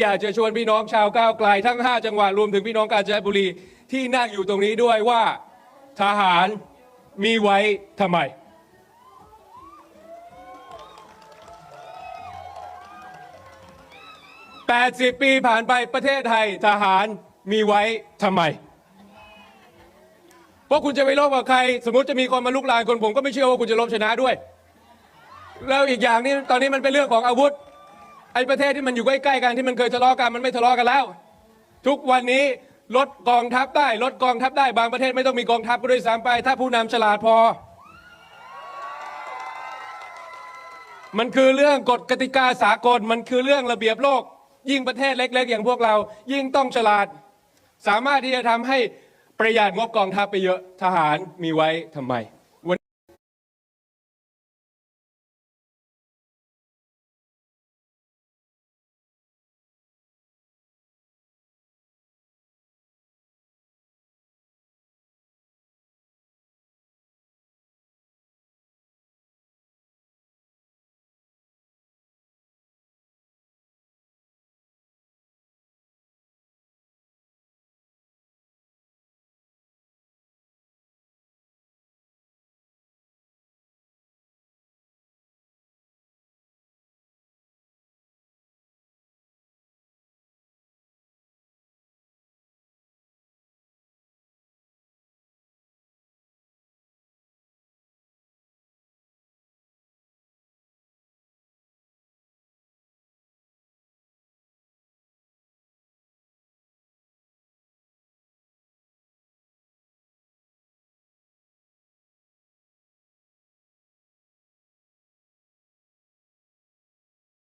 อยากจะชวนพี่น้องชาวก้าวไกลทั้ง 5 จังหวัดรวมถึงพี่น้องกาญจนบุรีที่นั่งอยู่ตรงนี้ด้วยว่าทหารมีไว้ทำไม 80 ปีผ่านไปประเทศไทยทหารมีไว้ทำไม เพราะคุณจะไปรบกับใคร สมมติจะมีคนมาลุกลานคนผมก็ไม่เชื่อว่าคุณจะลบชนะด้วย แล้วอีกอย่างนี้ตอนนี้มันเป็นเรื่องของอาวุธ อ้ประเทศที่มันอยู่ใกล้ๆกันที่มันเคยทะเลาะกันมันไม่ทะเลาะกันแล้ว ทุกวันนี้ลดกองทัพได้ลดกองทัพได้บางประเทศไม่ต้องมีกองทัพก็ด้วยซ้ำไป ถ้าผู้นำฉลาดพอ มันคือเรื่องกฎกติกาสากลมันคือเรื่องระเบียบโลก ยิ่งประเทศเล็ก ๆ อย่างพวกเรา ยิ่งต้องฉลาด สามารถที่จะทำให้ประหยัดงบกองทัพไปเยอะทหารมีไว้ทำไม